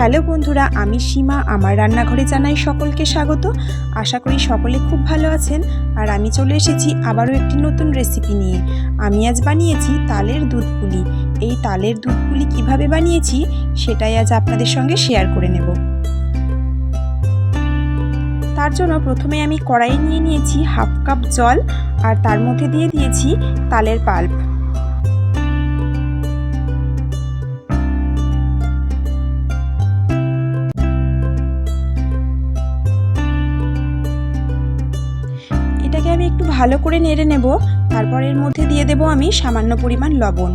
Hello বন্ধুরা, আমি সীমা, আমার রান্নাঘরে জানাই সকলকে স্বাগত। আশা করি সকলে খুব ভালো আছেন, আর আমি চলে এসেছি আবারও একটি নতুন রেসিপি নিয়ে। আমি আজ বানিয়েছি তালের দুধ পুলি এই তালের দুধ পুলি কীভাবে বানিয়েছি, সেটাই আজ আপনাদের সঙ্গে শেয়ার করে নেব। তার জন্য প্রথমে আমি কড়াই নিয়ে নিয়েছি হাফ কাপ জল, আর তার মধ্যে দিয়ে দিয়েছি তালের পাল্প। একটু ভালো করে নেড়ে নেব। তারপর এর মধ্যে দিয়ে দেব আমি সামান্য পরিমাণ লবণ।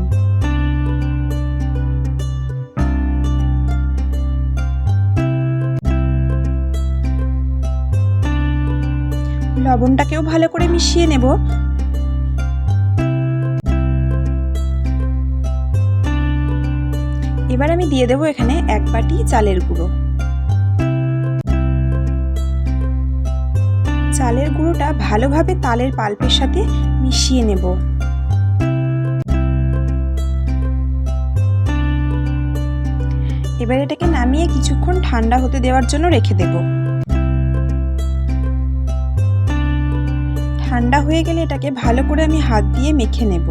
লবণটাকেও ভালো করে মিশিয়ে নেব। এবার আমি দিয়ে দেবো এখানে এক বাটি চালের গুঁড়ো। চালের গুঁড়োটা ভালোভাবে তালের পাল্পের সাথে মিশিয়ে নেব। এবার এটাকে নামিয়ে কিছুক্ষণ ঠান্ডা হতে দেওয়ার জন্য রেখে দেব। ঠান্ডা হয়ে গেলে এটাকে ভালো করে আমি হাত দিয়ে মেখে নেব।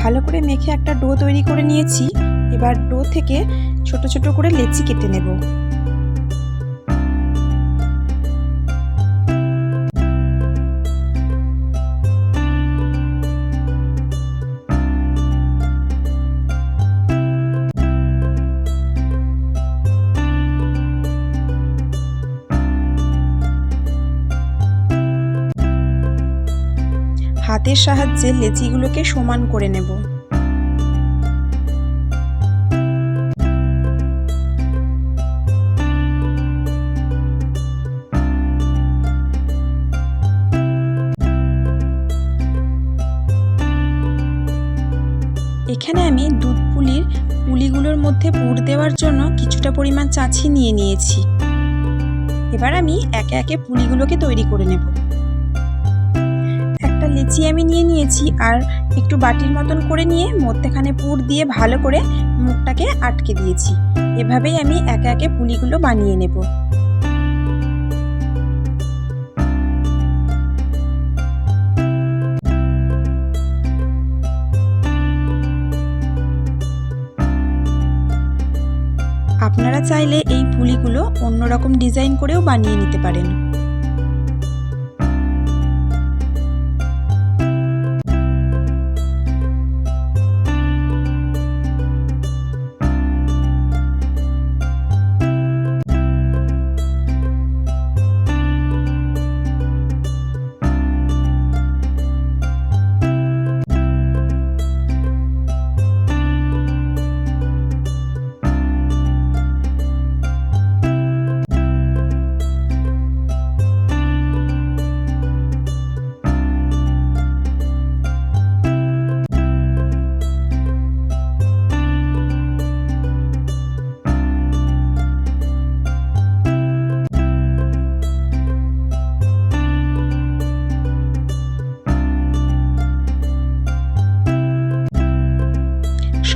ভালো করে মেখে একটা ডো তৈরি করে নিয়েছি। এবার ডো থেকে ছোট ছোট করে লেচি কেটে নেব। হাতের সাহায্যে লেচিগুলোকে সমান করে নেব। এখানে আমি দুধ পুলির পুলিগুলোর মধ্যে পুর দেওয়ার জন্য কিছুটা পরিমাণ চাঁছি নিয়ে নিয়েছি। এবার আমি একে একে পুলিগুলোকে তৈরি করে নেব। একটা লিচি আমি নিয়ে নিয়েছি আর একটু বাটির মতন করে নিয়ে মধ্যেখানে পুর দিয়ে ভালো করে মুখটাকে আটকে দিয়েছি। এভাবেই আমি একে একে পুলিগুলো বানিয়ে নেব। আপনারা চাইলে এই পুলিগুলো অন্যরকম ডিজাইন করেও বানিয়ে নিতে পারেন।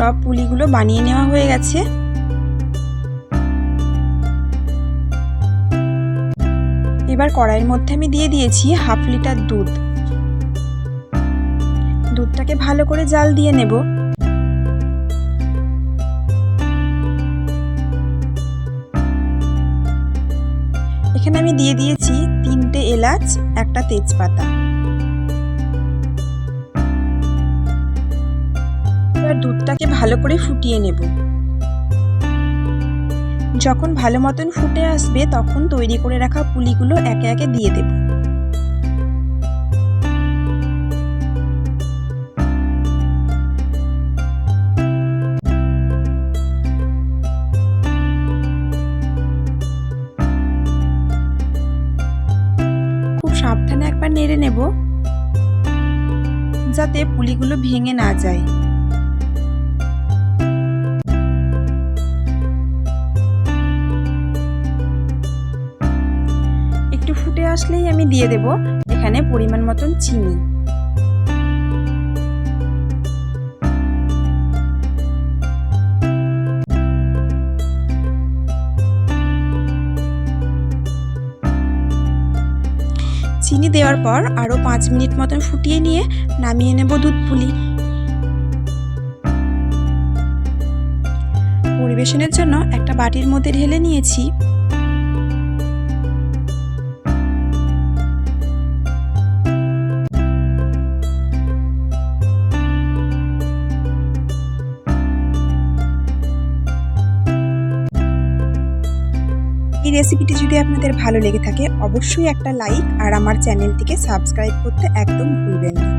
সব পুলিগুলো বানিয়ে নেওয়া হয়ে গেছে। এবার কড়াইয়ের মধ্যে আমি দিয়ে দিয়েছি হাফ লিটার দুধ। দুধটাকে ভালো করে জাল দিয়ে নেব। এখানে আমি দিয়ে দিয়েছি তিনটে এলাচ, একটা তেজপাতা। এবার দুধটাকে ভালো করে ফুটিয়ে নেব। যখন ভালো মতন ফুটে আসবে, তখন তৈরি করে রাখা পুলিগুলো একে একে দিয়ে দেব। খুব সাবধানে একবার নেড়ে নেব, যাতে পুলিগুলো ভেঙে না যায়। আসলেই আমি দিয়ে দেব এখানে পরিমাণ মতন চিনি। চিনি দেওয়ার পর আরও পাঁচ মিনিট মতন ফুটিয়ে নিয়ে নামিয়ে নেব দুধ পুলি। পরিবেশনের জন্য একটা বাটির মধ্যে ঢেলে নিয়েছি। এই রেসিপিটি যদি আপনাদের ভালো লেগে থাকে, অবশ্যই একটা লাইক আর আমার চ্যানেলটিকে সাবস্ক্রাইব করতে একদম ভুলবেন না।